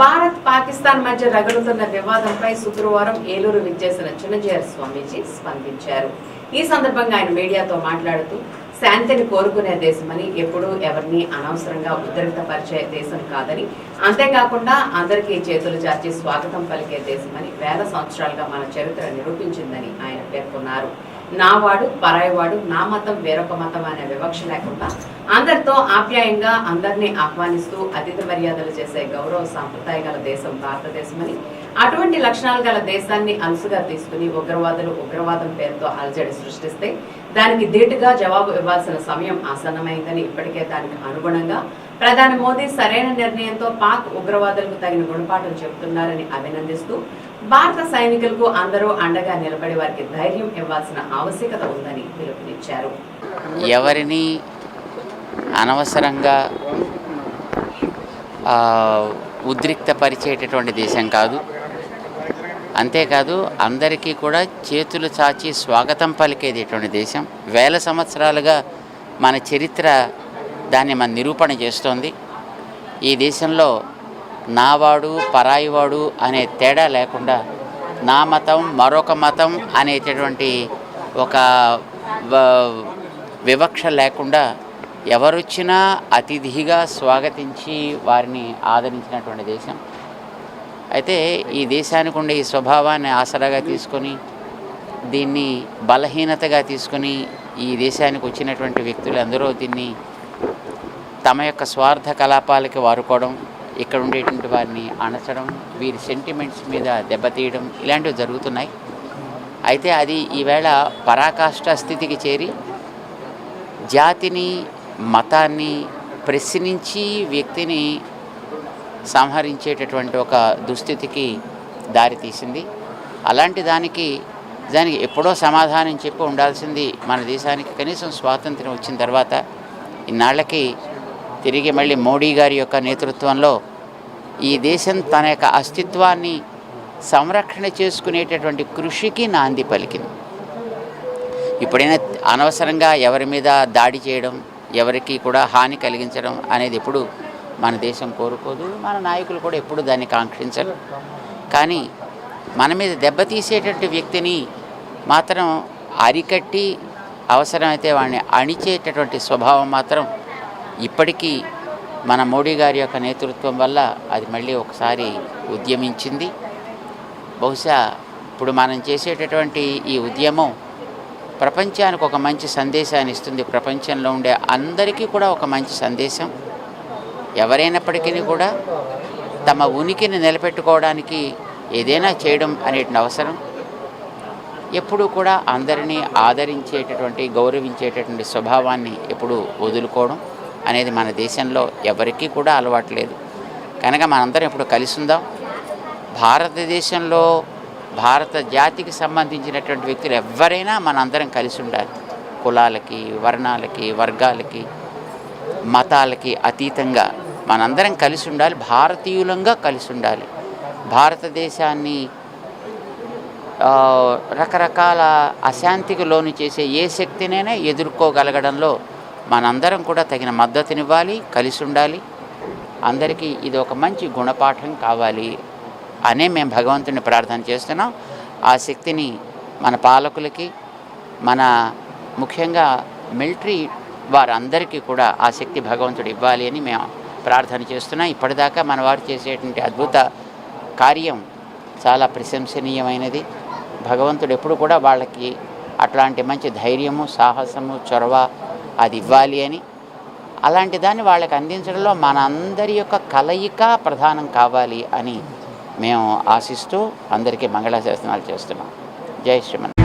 భారత్ పాకిస్తాన్ మధ్య రగులుతున్న వివాదంపై శుక్రవారం ఏలూరు విచ్చేసిన చిన్నజీఆర్ స్వామీజీ స్పందించారు. ఈ సందర్భంగా ఆయన మీడియాతో మాట్లాడుతూ శాంతిని కోరుకునే దేశమని ఎప్పుడూ ఎవరిని అనవసరంగా ఉద్రిక్తపరిచే దేశం కాదని అంతేకాకుండా అందరికీ చేతులు చాచి స్వాగతం పలికే దేశమని వేల సంవత్సరాలుగా మన చరిత్ర నిరూపించిందని ఆయన పేర్కొన్నారు. నావాడు పరాయవాడు నా మతం వేరొక మతం అనే వివక్ష లేకుండా అందరితో ఆప్యాయంగా అందరినీ ఆహ్వానిస్తూ అతిథి మర్యాదలు చేసే గౌరవ సాంప్రదాయ గల దేశం భారతదేశమని అటువంటి లక్షణాలు గల దేశాన్ని అలుసుగా తీసుకుని ఉగ్రవాదులు ఉగ్రవాదం పేరుతో అలజడి సృష్టిస్తే దానికి ధీటుగా జవాబు ఇవ్వాల్సిన సమయం ఆసన్నమైందని ఇప్పటికే దానికి అనుగుణంగా ప్రధాని మోదీ సరైన నిర్ణయంతో పాక్ ఉగ్రవాదులకు తగిన గుణపాఠం చెబుతున్నారని అభినందిస్తూ భారత సైనికులకు అందరూ అండగా నిలబడి వారికి ధైర్యం ఇవ్వాల్సిన ఆవశ్యకత ఉందని పిలుపునిచ్చారు. ఎవరిని అనవసరంగా ఉద్రిక్తపరిచేటటువంటి దేశం కాదు. అంతేకాదు అందరికీ కూడా చేతులు చాచి స్వాగతం పలికేటటువంటి దేశం. వేల సంవత్సరాలుగా మన చరిత్ర దాన్ని మన నిరూపణ చేస్తోంది. ఈ దేశంలో నావాడు పరాయివాడు అనే తేడా లేకుండా నా మతం మరొక మతం అనేటటువంటి ఒక వివక్ష లేకుండా ఎవరొచ్చినా అతిథిగా స్వాగతించి వారిని ఆదరించినటువంటి దేశం. అయితే ఈ దేశానికి ఉండే ఈ స్వభావాన్ని ఆసరాగా తీసుకొని దీన్ని బలహీనతగా తీసుకొని ఈ దేశానికి వచ్చినటువంటి వ్యక్తులు అందరూ దీన్ని తమ యొక్క స్వార్థ కలాపాలకి వారుకోవడం ఇక్కడ ఉండేటువంటి వారిని అణచడం వీరి సెంటిమెంట్స్ మీద దెబ్బతీయడం ఇలాంటివి జరుగుతున్నాయి. అయితే అది ఈవేళ పరాకాష్ఠ స్థితికి చేరి జాతిని మతాన్ని ప్రశ్నించి వ్యక్తిని సంహరించేటటువంటి ఒక దుస్థితికి దారితీసింది అలాంటి దానికి దానికి ఎప్పుడో సమాధానం చెప్పి ఉండాల్సింది మన దేశానికి కనీసం స్వాతంత్రం వచ్చిన తర్వాత ఇన్నాళ్ళకి తిరిగి మళ్ళీ మోడీ గారి యొక్క నేతృత్వంలో ఈ దేశం తన యొక్క అస్తిత్వాన్ని సంరక్షణ చేసుకునేటటువంటి కృషికి నాంది పలికింది. ఇప్పుడైనా అనవసరంగా ఎవరి మీద దాడి చేయడం ఎవరికి కూడా హాని కలిగించడం అనేది ఎప్పుడు మన దేశం కోరుకోదు మన నాయకులు కూడా ఎప్పుడు దాన్ని కాంక్షించరు. కానీ మన మీద దెబ్బతీసేటటువంటి వ్యక్తిని మాత్రం అరికట్టి అవసరమైతే వాడిని అణిచేటటువంటి స్వభావం మాత్రం ఇప్పటికీ మన మోడీ గారి యొక్క నేతృత్వం వల్ల అది మళ్ళీ ఒకసారి ఉద్యమించింది. బహుశా ఇప్పుడు మనం చేసేటటువంటి ఈ ఉద్యమం ప్రపంచానికి ఒక మంచి సందేశాన్ని ఇస్తుంది. ప్రపంచంలో ఉండే అందరికీ కూడా ఒక మంచి సందేశం. ఎవరైనప్పటికీ కూడా తమ ఉనికిని నిలబెట్టుకోవడానికి ఏదైనా చేయడం అనేటువంటి అవసరం. ఎప్పుడూ కూడా అందరినీ ఆదరించేటటువంటి గౌరవించేటటువంటి స్వభావాన్ని ఎప్పుడు వదులుకోవడం. అనేది మన దేశంలో ఎవరికీ కూడా అలవాటు లేదు. కనుక మనందరం ఇప్పుడు కలిసి ఉందాం. భారతదేశంలో భారత జాతికి సంబంధించినటువంటి వ్యక్తులు ఎవరైనా మనందరం కలిసి ఉండాలి. కులాలకి వర్ణాలకి వర్గాలకి మతాలకి అతీతంగా మనందరం కలిసి ఉండాలి. భారతీయులంగా కలిసి ఉండాలి. భారతదేశాన్ని రకరకాల అశాంతికి లోను చేసే ఏ శక్తినైనా ఎదుర్కోగలగడంలో మనందరం కూడా తగిన మద్దతునివ్వాలి కలిసి ఉండాలి అందరికీ ఇది ఒక మంచి గుణపాఠం కావాలి అనే మేము భగవంతుని ప్రార్థన చేస్తున్నాం. ఆ శక్తిని మన పాలకులకి మన ముఖ్యంగా మిలిటరీ వారందరికీ కూడా ఆ శక్తి భగవంతుడు ఇవ్వాలి అని మేము ప్రార్థన చేస్తున్నాం. ఇప్పటిదాకా మన వారు చేసేటువంటి అద్భుత కార్యం చాలా ప్రశంసనీయమైనది. భగవంతుడు ఎప్పుడు కూడా వాళ్ళకి అట్లాంటి మంచి ధైర్యము సాహసము చొరవ అది ఇవ్వాలి అని. అలాంటి దాన్ని వాళ్ళకి అందించడంలో మన అందరి యొక్క కలయిక ప్రధానం కావాలి అని మేము ఆశిస్తూ అందరికీ మంగళాశాసనాలు చేస్తున్నాం. జై శ్రీమన్